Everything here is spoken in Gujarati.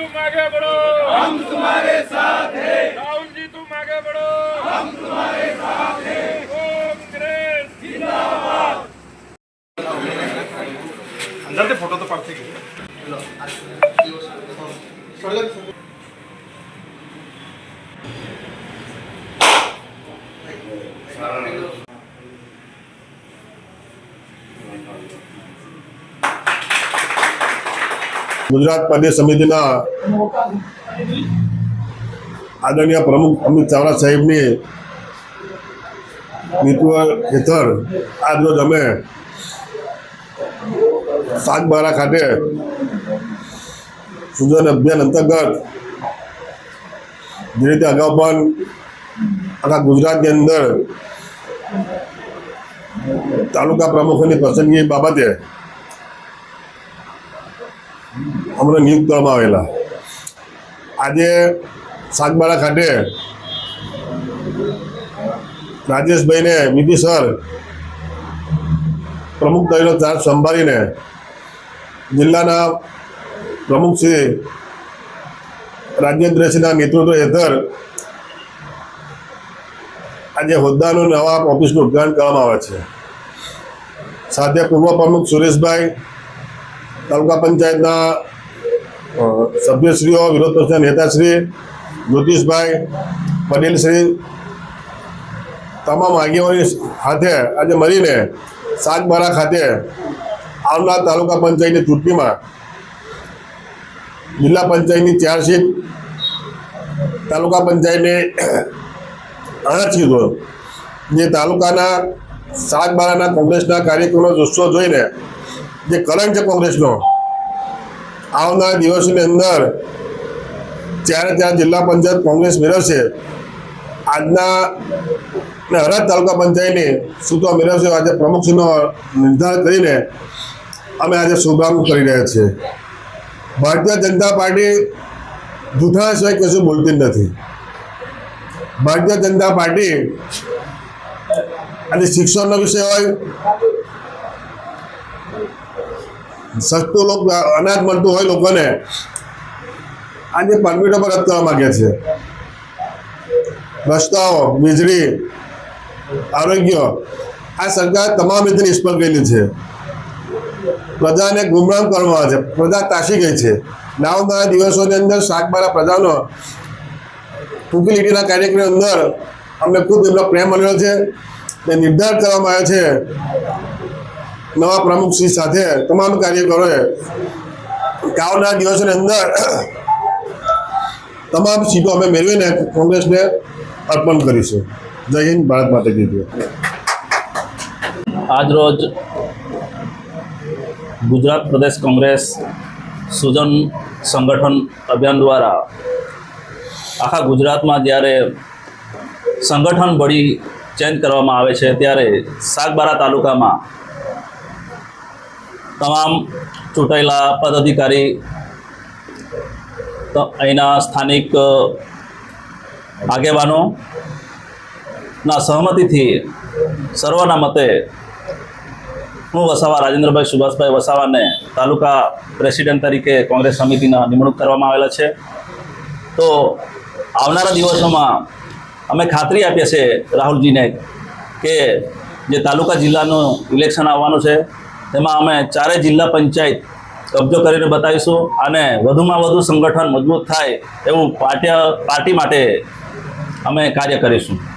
तुम आगे बढ़ो हम तुम्हारे साथ हैं राहुल जी तुम आगे बढ़ो हम तुम्हारे साथ हैं कांग्रेस अंदर ते फोटो तो पड़ते ही ગુજરાત પ્રદેશ સમિતિના આદરણીય પ્રમુખ અમિત ચાવડા સાહેબની નેતૃત્વ હેઠળ આજરોજ અમે સાગબારા ખાતે સુજન અભિયાન અંતર્ગત જે રીતે અગાઉ પણ આખા ગુજરાતની અંદર તાલુકા પ્રમુખોની પસંદગી બાબતે અમને નિયુક્ત કરવામાં આવેલા. આજે સાગબારા ખાતે રાજેશભાઈને વિધિ સર પ્રમુખ તરીકેનો ચાર્જ સંભાળીને જિલ્લાના પ્રમુખ શ્રી રાજેન્દ્રસિંહના નેતૃત્વ હેઠળ આજે હોદ્દાનું નવા ઓફિસનું ઉદઘાટન કરવામાં આવે છે. સાથે પૂર્વ પ્રમુખ સુરેશભાઈ, તાલુકા પંચાયતના સભ્યશ્રીઓ વિરોધ પક્ષના નેતાશ્રી, જ્યોતિષભાઈ, પટેલશ્રી, તમામ આગેવાની સાથે આજે મળીને સાગબારા ખાતે આવનાર તાલુકા પંચાયતની ચૂંટણીમાં જિલ્લા પંચાયતની ચાર સીટ, તાલુકા પંચાયતની આઠ સીટો, જે તાલુકાના સાગબારાના કોંગ્રેસના કાર્યક્રમનો જુસ્સો જોઈને જે કલંક છે કોંગ્રેસનો આવનાર દિવસોની અંદર જ્યારે ત્યાં જિલ્લા પંચાયત કોંગ્રેસ મેળવશે, આજના હરાજ તાલુકા પંચાયતની સૂત્રો મેળવશે આજે પ્રમુખશ્રીનો નિર્ધાર કરીને અમે આજે શુભારંભ કરી રહ્યા છીએ. ભારતીય જનતા પાર્ટી જૂઠા સિવાય કશું બોલતી નથી. ભારતીય જનતા પાર્ટી અને શિક્ષણનો વિષય હોય સસ્તું લોક અનાજ મળતું હોય લોકોને, આજે પરમિટો પર રદ કરવા માંગે છે. રસ્તાઓ, વીજળી, આરોગ્ય, આ સરકાર તમામ રીતે નિષ્ફળ ગયેલી છે. પ્રજાને ગુમરામ કરવામાં આવે છે. પ્રજા તાસી ગઈ છે. નાવના દિવસોની અંદર શાકબારા પ્રજાનો ટૂંકી લીટીના કાર્યક્રમની અંદર અમને ખૂબ એમનો પ્રેમ મળ્યો છે. તે નિર્ધાર કરવામાં આવ્યો છે. નવા પ્રમુખશ્રી સાથે તમામ કાર્યકરોએ કે દિવસની અંદર તમામ સીટો અમે મેળવીને કોંગ્રેસને અર્પણ કરીશું. જય હિન્દ, ભારત માતા કી આજરોજ ગુજરાત પ્રદેશ કોંગ્રેસ સુજન સંગઠન અભિયાન દ્વારા આખા ગુજરાતમાં જ્યારે સંગઠન બળી ચેન્જ કરવામાં આવે છે, ત્યારે સાગબારા તાલુકામાં તમામ ચૂંટાયેલા પદાધિકારી અહીંના સ્થાનિક આગેવાનોના સહમતિથી સર્વના મતે હું વસાવા રાજેન્દ્રભાઈ સુભાષભાઈ વસાવાને તાલુકા પ્રેસિડેન્ટ તરીકે કોંગ્રેસ સમિતિના નિમણૂક કરવામાં આવેલા છે. તો આવનારા દિવસોમાં અમે ખાતરી આપીએ છીએ રાહુલજીને કે જે તાલુકા જિલ્લાનું ઇલેક્શન આવવાનું છે તેમાં અમે ચારે જિલ્લા પંચાયત કબજો કરીને બતાવીશું અને વધુમાં વધુ સંગઠન મજબૂત થાય એવું પાર્ટી પાર્ટી માટે અમે કાર્ય કરીશું.